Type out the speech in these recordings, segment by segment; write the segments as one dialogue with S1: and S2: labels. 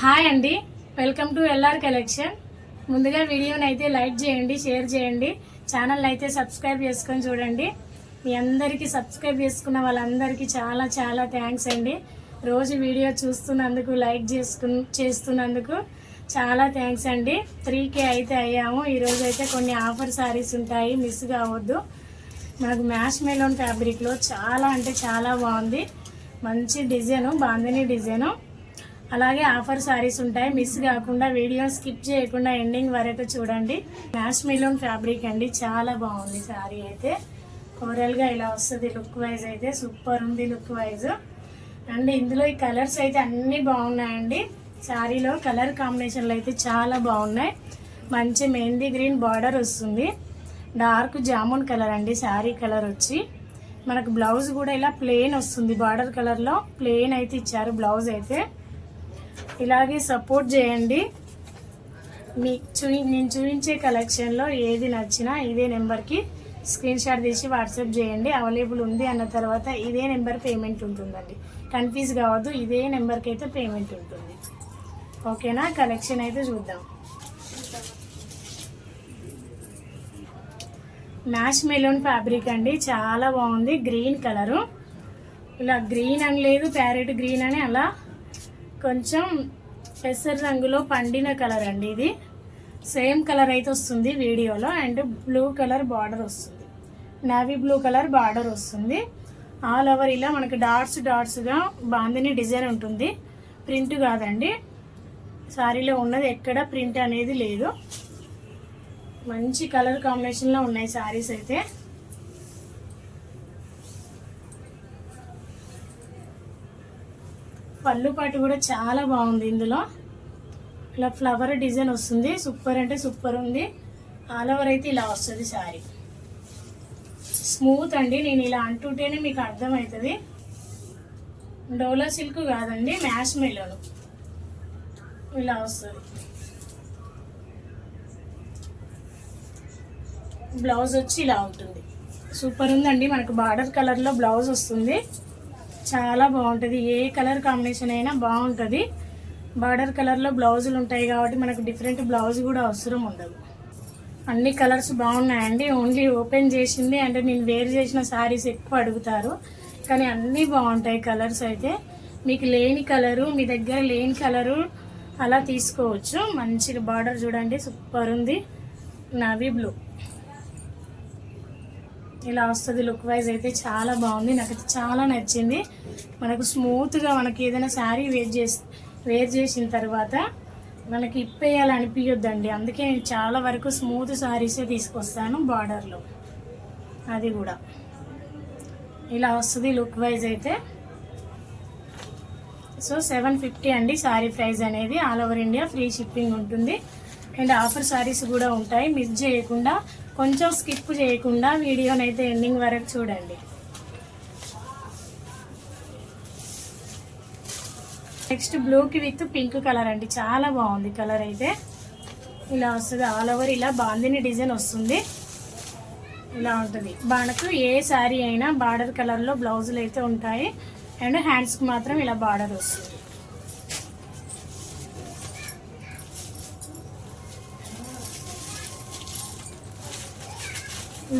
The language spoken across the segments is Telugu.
S1: హాయ్ అండి. Welcome to LR collection. ముందుగా వీడియోని అయితే లైక్ చేయండి షేర్ చేయండి. ఛానల్ అయితే సబ్స్క్రైబ్ చేసుకొని చూడండి. మీ అందరికీ సబ్స్క్రైబ్ చేసుకున్న వాళ్ళందరికీ చాలా చాలా థ్యాంక్స్ అండి. రోజు వీడియో చూస్తున్నందుకు లైక్ చేసుకు చేస్తున్నందుకు చాలా థ్యాంక్స్ అండి. త్రీకే అయితే అయ్యాము. ఈరోజు అయితే కొన్ని ఆఫర్ సారీస్ ఉంటాయి. మిస్ కావద్దు. మనకు మ్యాష్ మెలోన్ ఫ్యాబ్రిక్లో చాలా అంటే చాలా బాగుంది. మంచి డిజైను బాందని డిజైను. అలాగే ఆఫర్ సారీస్ ఉంటాయి. మిస్ కాకుండా వీడియో స్కిప్ చేయకుండా ఎండింగ్ వరకు చూడండి. మ్యాష్ మిలోన్ ఫ్యాబ్రిక్ అండి. చాలా బాగుంది శారీ అయితే. ఓవరాల్గా ఇలా వస్తుంది లుక్ వైజ్ అయితే. సూపర్ ఉంది లుక్ వైజ్ అండ్ ఇందులో ఈ కలర్స్ అయితే అన్నీ బాగున్నాయండి. శారీలో కలర్ కాంబినేషన్లు అయితే చాలా బాగున్నాయి. మంచి మెహందీ గ్రీన్ బార్డర్ వస్తుంది. డార్క్ జామున్ కలర్ అండి శారీ కలర్ వచ్చి. మనకు బ్లౌజ్ కూడా ఇలా ప్లెయిన్ వస్తుంది. బార్డర్ కలర్లో ప్లెయిన్ అయితే ఇచ్చారు బ్లౌజ్ అయితే. ఇలాగే సపోర్ట్ చేయండి. మీ చూయి నేను చూపించే కలెక్షన్లో ఏది నచ్చినా ఇదే నెంబర్కి స్క్రీన్ షాట్ తీసి వాట్సాప్ చేయండి. అవైలబుల్ ఉంది అన్న తర్వాత ఇదే నెంబర్ పేమెంట్ ఉంటుందండి. కన్ఫ్యూజ్ కావద్దు ఇదే నెంబర్కి అయితే పేమెంట్ ఉంటుంది. ఓకేనా కలెక్షన్ అయితే చూద్దాం. మ్యాష్ మెలూన్ ఫ్యాబ్రిక్ అండి. చాలా బాగుంది. గ్రీన్ కలరు ఇలా గ్రీన్ అని లేదు ప్యారెట్ గ్రీన్ అని అలా కొంచెం పెసర్ రంగులో పండిన కలర్ అండి ఇది. సేమ్ కలర్ అయితే వస్తుంది వీడియోలో అండ్ బ్లూ కలర్ బార్డర్ వస్తుంది. నావీ బ్లూ కలర్ బార్డర్ వస్తుంది. ఆల్ ఓవర్ ఇలా మనకి డాట్స్ డాట్స్గా బాందిని డిజైన్ ఉంటుంది. ప్రింట్ కాదండి. సారీలో ఉన్నది ఎక్కడ ప్రింట్ అనేది లేదు. మంచి కలర్ కాంబినేషన్లో ఉన్నాయి శారీస్ అయితే. పళ్ళు పాటు కూడా చాలా బాగుంది ఇందులో. ఇలా ఫ్లవర్ డిజైన్ వస్తుంది. సూపర్ అంటే సూపర్ ఉంది. ఆల్ ఓవర్ అయితే ఇలా వస్తుంది శారీ స్మూత్ అండి. నేను ఇలా అంటుంటేనే మీకు అర్థమవుతుంది. డోలా సిల్క్ కాదండి మ్యాష్ మెలోను ఇలా వస్తుంది. బ్లౌజ్ వచ్చి ఇలా ఉంటుంది. సూపర్ ఉందండి. మనకు బార్డర్ కలర్లో బ్లౌజ్ వస్తుంది. చాలా బాగుంటుంది. ఏ కలర్ కాంబినేషన్ అయినా బాగుంటుంది. బార్డర్ కలర్లో బ్లౌజులు ఉంటాయి కాబట్టి మనకు డిఫరెంట్ బ్లౌజ్ కూడా అవసరం ఉండదు. అన్ని కలర్స్ బాగున్నాయండి. ఓన్లీ ఓపెన్ చేసింది అంటే నేను వేర్ చేసిన శారీస్ ఎక్కువ అడుగుతారు. కానీ అన్నీ బాగుంటాయి కలర్స్ అయితే. మీకు లేని కలరు మీ దగ్గర లేని కలరు అలా తీసుకోవచ్చు. మంచి బార్డర్ చూడండి. సూపర్ ఉంది. Navy blue. ఇలా వస్తుంది లుక్ వైజ్ అయితే చాలా బాగుంది. నాకైతే చాలా నచ్చింది. మనకు స్మూత్గా మనకి ఏదైనా శారీ వేర్ చేసి వేర్ చేసిన తర్వాత మనకి ఇప్పేయాలనిపించొద్దండి అందుకే నేను చాలా వరకు స్మూత్ శారీసే తీసుకొస్తాను బార్డర్లో అది కూడా. ఇలా వస్తుంది లుక్ వైజ్ అయితే. సో సెవెన్ ఫిఫ్టీ అండి శారీ ప్రైస్ అనేది. All over India free shipping ఉంటుంది. అండ్ ఆఫర్ శారీస్ కూడా ఉంటాయి. మిస్ చేయకుండా కొంచెం స్కిప్ చేయకుండా వీడియోని అయితే ఎండింగ్ వరకు చూడండి. నెక్స్ట్ బ్లూకి విత్ పింక్ కలర్ అండి. చాలా బాగుంది కలర్ అయితే. ఇలా వస్తుంది. ఆల్ ఓవర్ ఇలా బాందిని డిజైన్ వస్తుంది. ఇలా ఉంటుంది. మనకు ఏ శారీ అయినా బార్డర్ కలర్లో బ్లౌజులు అయితే ఉంటాయి. అండ్ హ్యాండ్స్కి మాత్రం ఇలా బార్డర్ వస్తుంది.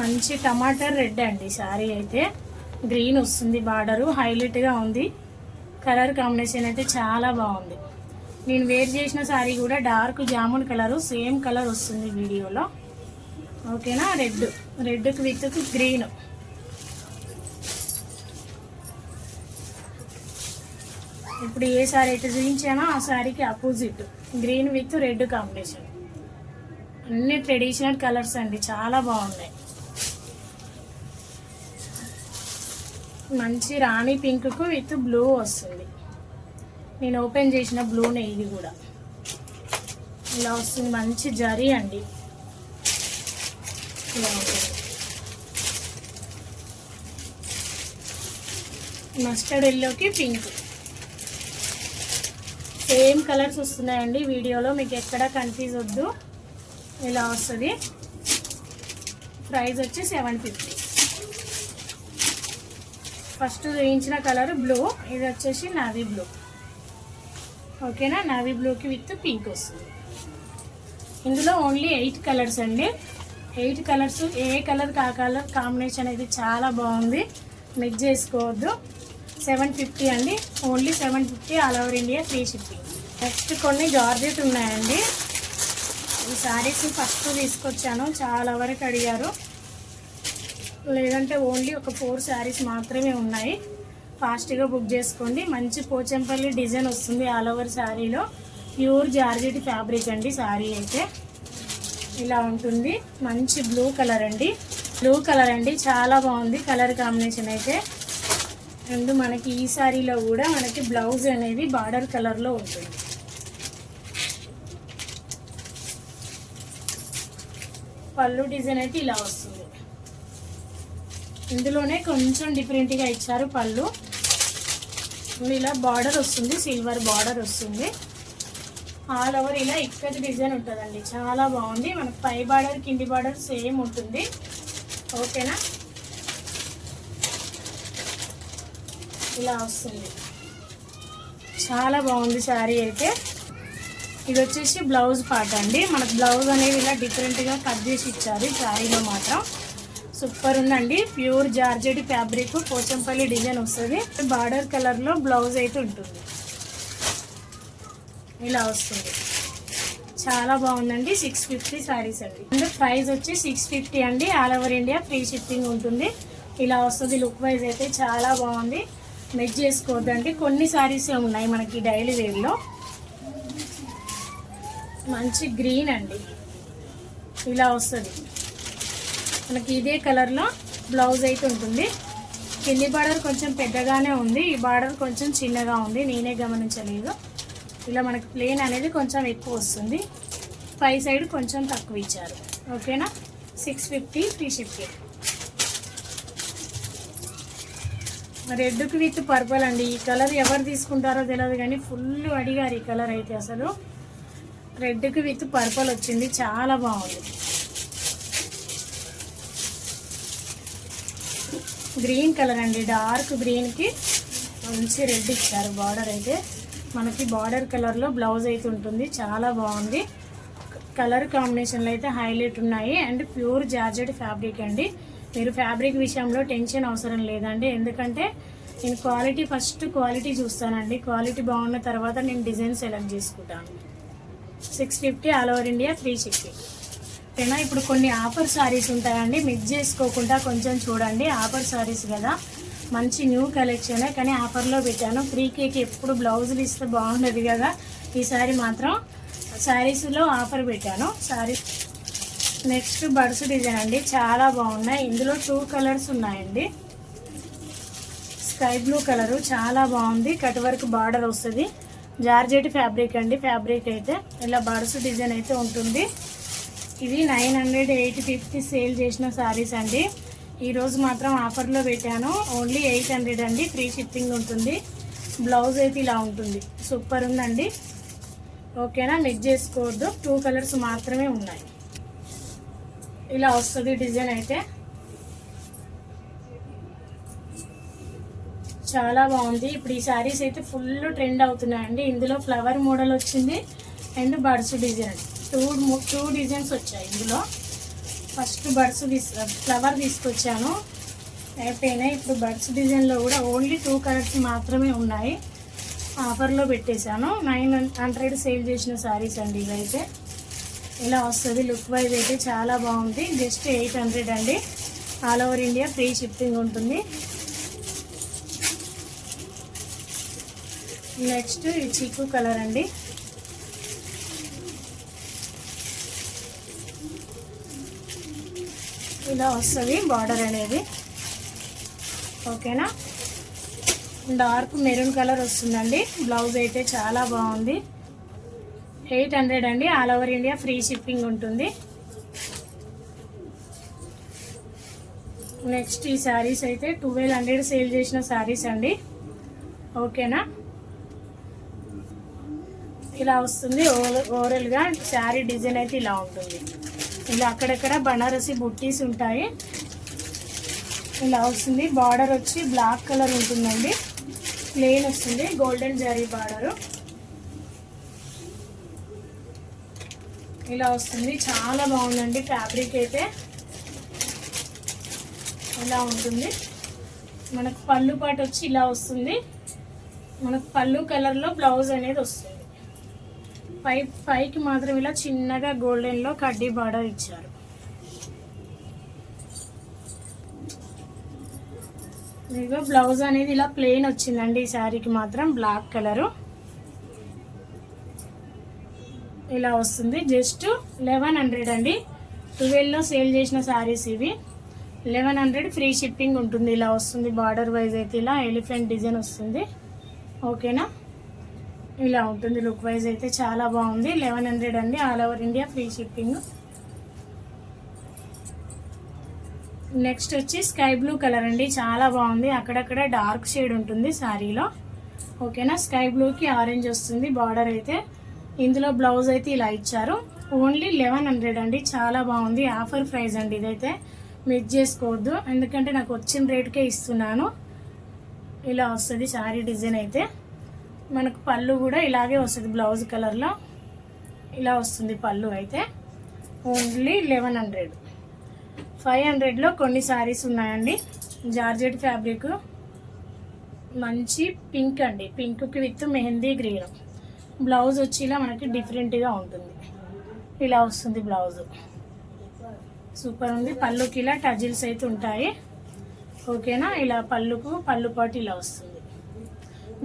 S1: మంచి టమాటర్ రెడ్ అండి శారీ అయితే. గ్రీన్ వస్తుంది బార్డరు హైలైట్గా ఉంది. కలర్ కాంబినేషన్ అయితే చాలా బాగుంది. నేను వేర్ చేసిన శారీ కూడా dark jamun colour same colour వస్తుంది వీడియోలో. ఓకేనా? రెడ్ రెడ్కి విత్ గ్రీన్. ఇప్పుడు ఏ శారీ అయితే చూపించానో ఆ శారీకి opposite green with red combination. అన్ని ట్రెడిషనల్ కలర్స్ అండి చాలా బాగున్నాయి. మంచి రాణి పింక్కు విత్ బ్లూ వస్తుంది. నేను ఓపెన్ చేసిన బ్లూనే ఇది కూడా. ఇలా వస్తుంది మంచి జరీ అండి. ఇలా ఉంటుంది మస్టర్డ్ ఎల్లోకి పింక్. సేమ్ కలర్స్ వస్తున్నాయండి వీడియోలో మీకు ఎక్కడ కన్ఫ్యూజ్ వద్దు. ఇలా వస్తుంది. ప్రైస్ వచ్చి సెవెన్ ఫిఫ్టీ. ఫస్ట్ వేయించిన కలర్ బ్లూ. ఇది వచ్చేసి నావీ బ్లూ. ఓకేనా? నావీ బ్లూకి విత్ పింక్ వస్తుంది. ఇందులో ఓన్లీ ఎయిట్ కలర్స్ అండి. ఎయిట్ కలర్స్ ఏ కలర్ ఆ కలర్ కాంబినేషన్ అయితే చాలా బాగుంది. మిక్స్ చేసుకోవద్దు. సెవెన్ ఫిఫ్టీ అండి. Only seven fifty all over India free shipping next కొన్ని జార్జెట్ ఉన్నాయండి. ఈ శారీస్ ఫస్ట్ తీసుకొచ్చాను. చాలా వరకు అడిగారు. లేదంటే ఓన్లీ ఒక ఫోర్ శారీస్ మాత్రమే ఉన్నాయి. ఫాస్ట్గా బుక్ చేసుకోండి. మంచి పోచంపల్లి డిజైన్ వస్తుంది ఆల్ ఓవర్ శారీలో. ప్యూర్ జార్జెట్ ఫ్యాబ్రిక్ అండి శారీ అయితే. ఇలా ఉంటుంది. మంచి బ్లూ కలర్ అండి. బ్లూ కలర్ అండి. చాలా బాగుంది కలర్ కాంబినేషన్ అయితే. అండ్ మనకి ఈ శారీలో కూడా మనకి బ్లౌజ్ అనేది బార్డర్ కలర్లో ఉంటుంది. పళ్ళు డిజైన్ అయితే ఇలా వస్తుంది. ఇందులోనే కొంచెం డిఫరెంట్గా ఇచ్చారు పళ్ళు. ఇలా బార్డర్ వస్తుంది సిల్వర్ బార్డర్ వస్తుంది. ఆల్ ఓవర్ ఇలా ఇక్కడి డిజైన్ ఉంటుందండి. చాలా బాగుంది. మనకు పై బార్డర్ కింది బార్డర్ సేమ్ ఉంటుంది. ఓకేనా ఇలా వస్తుంది. చాలా బాగుంది శారీ అయితే. ఇది వచ్చేసి బ్లౌజ్ పార్ట్ అండి. మనకు బ్లౌజ్ అనేది ఇలా డిఫరెంట్గా కట్ చేసి ఇచ్చారు శారీలో మాత్రం. సూపర్ ఉందండి. Pure georgette fabric Pochampally design వస్తుంది. బార్డర్ కలర్లో బ్లౌజ్ అయితే ఉంటుంది. ఇలా వస్తుంది. చాలా బాగుందండి. సిక్స్ ఫిఫ్టీ శారీస్ అండి. అంటే ప్రైస్ వచ్చి సిక్స్ ఫిఫ్టీ అండి. All over India free shipping ఉంటుంది. ఇలా వస్తుంది. లుక్ వైజ్ అయితే చాలా బాగుంది. మెచ్ చేసుకోవద్దండి. కొన్ని శారీస్ ఉన్నాయి మనకి డైలీ వేర్లో మంచి గ్రీన్ అండి. ఇలా వస్తుంది. మనకి ఇదే కలర్లో బ్లౌజ్ అయితే ఉంటుంది. కింది బార్డర్ కొంచెం పెద్దగానే ఉంది. ఈ బార్డర్ కొంచెం చిన్నగా ఉంది. నేనే గమనించలేదు. ఇలా మనకి ప్లేన్ అనేది కొంచెం ఎక్కువ వస్తుంది. పై సైడ్ కొంచెం తక్కువ ఇచ్చారు. ఓకేనా సిక్స్ ఫిఫ్టీ త్రీ ఫిఫ్టీ రెడ్కి విత్ పర్పుల్ అండి. ఈ కలర్ ఎవరు తీసుకుంటారో తెలియదు కానీ ఫుల్ అడిగారు ఈ కలర్ అయితే అసలు. రెడ్కి విత్ పర్పుల్ వచ్చింది. చాలా బాగుంది. గ్రీన్ కలర్ అండి. డార్క్ గ్రీన్కి మంచి రెడ్ ఇచ్చారు బార్డర్ అయితే. మనకి బార్డర్ కలర్లో బ్లౌజ్ అయితే ఉంటుంది. చాలా బాగుంది. కలర్ కాంబినేషన్లో అయితే హైలైట్ ఉన్నాయి. అండ్ ప్యూర్ జార్జెట్ ఫ్యాబ్రిక్ అండి. మీరు ఫ్యాబ్రిక్ విషయంలో టెన్షన్ అవసరం లేదండి. ఎందుకంటే నేను క్వాలిటీ ఫస్ట్ క్వాలిటీ చూస్తానండి. క్వాలిటీ బాగున్న తర్వాత నేను డిజైన్ సెలెక్ట్ చేసుకుంటాను. Six fifty all over India free shipping ఓకేనా ఇప్పుడు కొన్ని ఆఫర్ సారీస్ ఉంటాయండి. మిక్స్ చేసుకోకుండా కొంచెం చూడండి. ఆఫర్ సారీస్ కదా. మంచి న్యూ కలెక్షనే. కానీ ఆఫర్లో పెట్టాను. ఫ్రీ కేక్ ఎప్పుడు బ్లౌజులు ఇస్తే బాగుండదు కదా. ఈసారి మాత్రం శారీస్లో ఆఫర్ పెట్టాను. శారీ నెక్స్ట్ బడ్స్ డిజైన్ అండి. చాలా బాగున్నాయి. ఇందులో టూ కలర్స్ ఉన్నాయండి. Sky blue colour. చాలా బాగుంది. కట్ వర్క్ బార్డర్ వస్తుంది. జార్జెట్ ఫ్యాబ్రిక్ అండి. ఫ్యాబ్రిక్ అయితే ఇలా బడ్స్ డిజైన్ అయితే ఉంటుంది. ఇది nine hundred eight fifty sale చేసిన శారీస్ అండి. ఈరోజు మాత్రం ఆఫర్లో పెట్టాను. ఓన్లీ ఎయిట్ హండ్రెడ్ అండి. ఫ్రీ షిప్పింగ్ ఉంటుంది. బ్లౌజ్ అయితే ఇలా ఉంటుంది. సూపర్ ఉందండి. ఓకేనా? మిక్స్ చేసుకోవద్దు. టూ కలర్స్ మాత్రమే ఉన్నాయి. ఇలా వస్తుంది డిజైన్ అయితే. చాలా బాగుంది. ఇప్పుడు ఈ శారీస్ అయితే ఫుల్ ట్రెండ్ అవుతున్నాయండి. ఇందులో ఫ్లవర్ మోడల్ వచ్చింది. And birds design. Two two designs వచ్చాయి ఇందులో. ఫస్ట్ బర్డ్స్ తీసు ఫ్లవర్ తీసుకొచ్చాను. అయిపోయినాయి ఇప్పుడు బర్డ్స్ డిజైన్లో కూడా ఓన్లీ టూ కలర్స్ మాత్రమే ఉన్నాయి. ఆఫర్లో పెట్టేశాను. నైన్ హండ్రెడ్ సేల్ చేసిన శారీస్ అండి ఇవైతే. ఇలా వస్తుంది. లుక్ వైజ్ అయితే చాలా బాగుంది. జస్ట్ ఎయిట్ హండ్రెడ్ అండి. All over India free shipping ఉంటుంది. నెక్స్ట్ చిక్కు కలర్ అండి. ఇలా వస్తుంది బార్డర్ అనేది. ఓకేనా? డార్క్ మెరూన్ కలర్ వస్తుందండి. బ్లౌజ్ అయితే చాలా బాగుంది. ఎయిట్ హండ్రెడ్ అండి. All over India free shipping ఉంటుంది. నెక్స్ట్ ఈ శారీస్ అయితే ట్వెల్వ్ హండ్రెడ్ సేల్ చేసిన శారీస్ అండి. ఓకేనా? ఇలా వస్తుంది ఓవర్ ఓవరాల్గా శారీ డిజైన్ అయితే ఇలా ఉంటుంది. ఇలా అక్కడక్కడ బనారసి బుట్టీస్ ఉంటాయి. ఇలా వస్తుంది. బార్డర్ వచ్చి బ్లాక్ కలర్ ఉంటుందండి. ప్లెయిన్ వస్తుంది. Golden zari border. ఇలా వస్తుంది. చాలా బాగుందండి ఫ్యాబ్రిక్ అయితే. ఇలా ఉంటుంది. మనకు పళ్ళు పాటు వచ్చి ఇలా వస్తుంది. మనకు పళ్ళు కలర్లో బ్లౌజ్ అనేది వస్తుంది. పై పైకి మాత్రం ఇలా చిన్నగా గోల్డెన్లో కడ్డీ బార్డర్ ఇచ్చారు. ఇదిగో బ్లౌజ్ అనేది ఇలా ప్లెయిన్ వచ్చిందండి. ఈ శారీకి మాత్రం బ్లాక్ కలరు ఇలా వస్తుంది. జస్ట్ లెవెన్ హండ్రెడ్ అండి. ట్వెల్వ్లో సేల్ చేసిన శారీస్ ఇవి. లెవెన్ హండ్రెడ్ ఫ్రీ షిప్పింగ్ ఉంటుంది. ఇలా వస్తుంది. బార్డర్ వైజ్ అయితే ఇలా ఎలిఫెంట్ డిజైన్ వస్తుంది. ఓకేనా ఇలా ఉంటుంది. లుక్ వైజ్ అయితే చాలా బాగుంది. లెవెన్ హండ్రెడ్ అండి. All over India free shipping next వచ్చి స్కై బ్లూ కలర్ అండి. చాలా బాగుంది. అక్కడక్కడ డార్క్ షేడ్ ఉంటుంది శారీలో ఓకేనా స్కై బ్లూకి ఆరెంజ్ వస్తుంది బార్డర్ అయితే. ఇందులో బ్లౌజ్ అయితే ఇలా ఇచ్చారు. ఓన్లీ లెవెన్ హండ్రెడ్ అండి. చాలా బాగుంది. ఆఫర్ ప్రైస్ అండి ఇదైతే. మిస్ చేసుకోవద్దు. ఎందుకంటే నాకు వచ్చిన రేట్కే ఇస్తున్నాను. ఇలా వస్తుంది శారీ డిజైన్ అయితే. మనకు పళ్ళు కూడా ఇలాగే వస్తుంది బ్లౌజ్ కలర్లో ఇలా వస్తుంది పళ్ళు అయితే. Only eleven hundred. ఫైవ్ హండ్రెడ్లో కొన్ని శారీస్ ఉన్నాయండి. Georgette fabric. మంచి పింక్ అండి. పింక్కి విత్ మెహందీ గ్రీన్. బ్లౌజ్ వచ్చి ఇలా మనకి డిఫరెంట్గా ఉంటుంది. ఇలా వస్తుంది బ్లౌజ్. సూపర్ ఉంది. పళ్ళుకి ఇలా టజిల్స్ అయితే ఉంటాయి. ఓకేనా? ఇలా పళ్ళుకు పళ్ళు పాటు ఇలా వస్తుంది.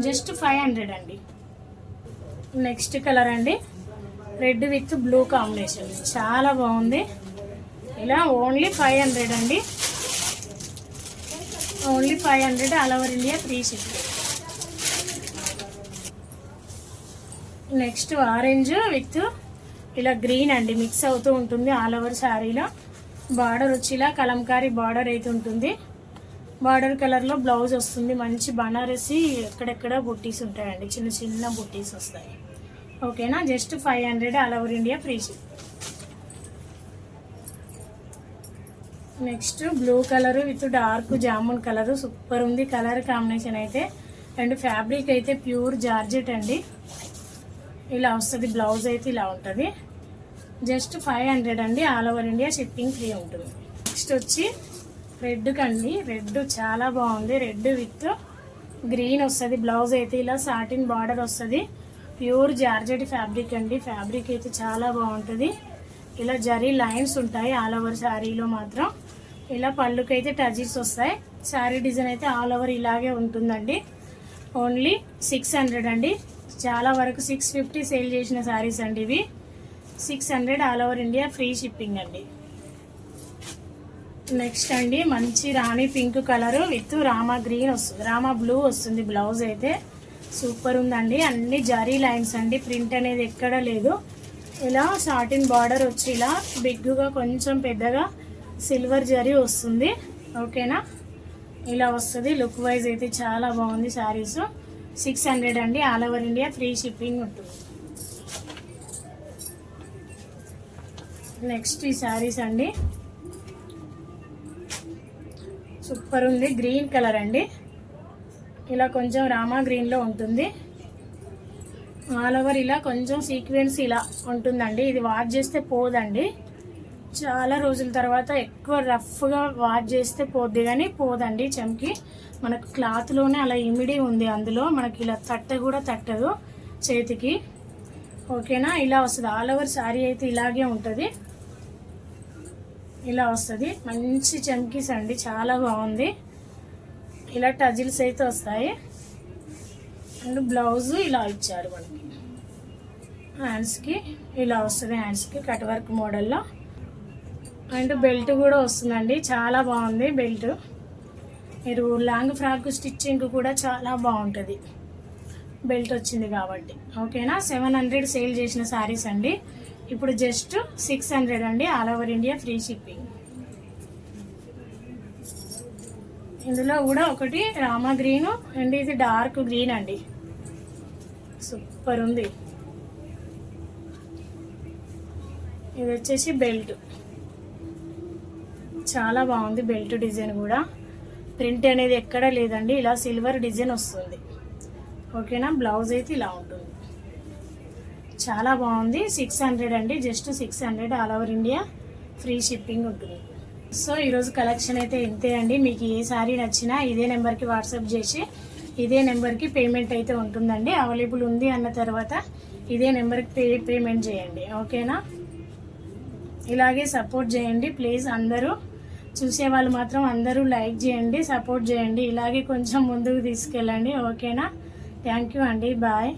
S1: జస్ట్ ఫైవ్ హండ్రెడ్ అండి. నెక్స్ట్ కలర్ అండి. Red with blue combination. చాలా బాగుంది. ఇలా ఓన్లీ ఫైవ్ హండ్రెడ్ అండి. Only five hundred all over India free shipping next orange with ఇలా గ్రీన్ అండి. మిక్స్ అవుతూ ఉంటుంది ఆల్ ఓవర్ శారీలో. బార్డర్ వచ్చి ఇలా కలంకారీ బార్డర్ అయితే ఉంటుంది. బార్డర్ కలర్లో బ్లౌజ్ వస్తుంది. మంచి బనారసి ఎక్కడెక్కడ బుట్టీస్ ఉంటాయండి. చిన్న చిన్న బుట్టీస్ వస్తాయి. ఓకేనా? Just five hundred all over India free ship. Next blue colour with dark jamun colour. Super ఉంది. కలర్ కాంబినేషన్ అయితే. అండ్ ఫ్యాబ్రిక్ అయితే ప్యూర్ జార్జెట్ అండి. ఇలా వస్తుంది. బ్లౌజ్ అయితే ఇలా ఉంటుంది. జస్ట్ ఫైవ్ హండ్రెడ్ అండి. All over India shipping free ఉంటుంది. నెక్స్ట్ వచ్చి రెడ్ కండి. రెడ్ చాలా బాగుంది. రెడ్ విత్ గ్రీన్ వస్తుంది. బ్లౌజ్ అయితే ఇలా సాటిన్ బార్డర్ వస్తుంది. ప్యూర్ జార్జెట్ ఫ్యాబ్రిక్ అండి. ఫ్యాబ్రిక్ అయితే చాలా బాగుంటుంది. ఇలా జరీ లైన్స్ ఉంటాయి ఆల్ ఓవర్ శారీలో మాత్రం. ఇలా పళ్ళుకైతే టజీస్ వస్తాయి. శారీ డిజైన్ అయితే ఆల్ ఓవర్ ఇలాగే ఉంటుందండి. ఓన్లీ సిక్స్ హండ్రెడ్ అండి. చాలా వరకు సిక్స్ ఫిఫ్టీ సేల్ చేసిన శారీస్ అండి ఇవి. Six hundred all over India free shipping అండి. నెక్స్ట్ అండి మంచి రాణి pink colour with Rama green వస్తుంది రామా బ్లూ వస్తుంది బ్లౌజ్ అయితే. సూపర్ ఉందండి అన్ని జరీ లైన్స్ అండి ప్రింట్ అనేది ఎక్కడ లేదు. ఇలా సాటిన్ బార్డర్ వచ్చి ఇలా బిగ్గుగా కొంచెం పెద్దగా సిల్వర్ జరీ వస్తుంది. ఓకేనా? ఇలా వస్తుంది లుక్ వైజ్ అయితే చాలా బాగుంది శారీస్. సిక్స్ హండ్రెడ్ అండి all over India free shipping ఉంటుంది. నెక్స్ట్ ఈ శారీస్ అండి. సూపర్ ఉంది. గ్రీన్ కలర్ అండి. ఇలా కొంచెం రామా గ్రీన్లో ఉంటుంది. ఆల్ ఓవర్ ఇలా కొంచెం సీక్వెన్స్ ఇలా ఉంటుందండి. ఇది వాష్ చేస్తే పోదండి. చాలా రోజుల తర్వాత ఎక్కువ రఫ్గా వాష్ చేస్తే పోద్ది కానీ పోదండి చెంకి. మనకు క్లాత్లోనే అలా ఇమిడి ఉంది అందులో. మనకి ఇలా తట్ట కూడా తట్టదు చేతికి. ఓకేనా ఇలా వస్తుంది. ఆల్ ఓవర్ శారీ అయితే ఇలాగే ఉంటుంది. ఇలా వస్తుంది. మంచి చమ్కీస్ అండి చాలా బాగుంది. ఇలా టజిల్స్ అయితే వస్తాయి. అండ్ బ్లౌజ్ ఇలా ఇచ్చారు మనకి. హ్యాండ్స్కి ఇలా వస్తుంది హ్యాండ్స్కి కట్ వర్క్ మోడల్లో అండ్ బెల్ట్ కూడా వస్తుందండి. చాలా బాగుంది బెల్ట్ మీరు లాంగ్ ఫ్రాక్ స్టిచ్చింగ్ కూడా చాలా బాగుంటుంది. బెల్ట్ వచ్చింది కాబట్టి. ఓకేనా సెవెన్ హండ్రెడ్ సేల్ చేసిన శారీస్ అండి. ఇప్పుడు జస్ట్ సిక్స్ హండ్రెడ్ అండి all over India free shipping. ఇందులో కూడా ఒకటి రామా గ్రీన్ అండ్ ఇది డార్క్ గ్రీన్ అండి. సూపర్ ఉంది. ఇది వచ్చేసి బెల్ట్. చాలా బాగుంది బెల్ట్ డిజైన్ కూడా. ప్రింట్ అనేది ఎక్కడ లేదండి ఇలా సిల్వర్ డిజైన్ వస్తుంది. ఓకేనా? బ్లౌజ్ అయితే ఇలా ఉంటుంది. చాలా బాగుంది. సిక్స్ హండ్రెడ్ అండి. Just six hundred all over India. Free shipping ఉంటుంది. సో ఈరోజు కలెక్షన్ అయితే ఇంతే అండి. మీకు ఏ సారీ నచ్చినా ఇదే నెంబర్కి వాట్సాప్ చేసి ఇదే నెంబర్కి పేమెంట్ అయితే ఉంటుందండి. అవైలబుల్ ఉంది అన్న తర్వాత ఇదే నెంబర్కి పే పేమెంట్ చేయండి. ఓకేనా? ఇలాగే సపోర్ట్ చేయండి ప్లీజ్ అందరూ. చూసే వాళ్ళు మాత్రం అందరూ లైక్ చేయండి సపోర్ట్ చేయండి. ఇలాగే కొంచెం ముందుకు తీసుకెళ్ళండి. ఓకేనా? థ్యాంక్ యూ అండి. బాయ్.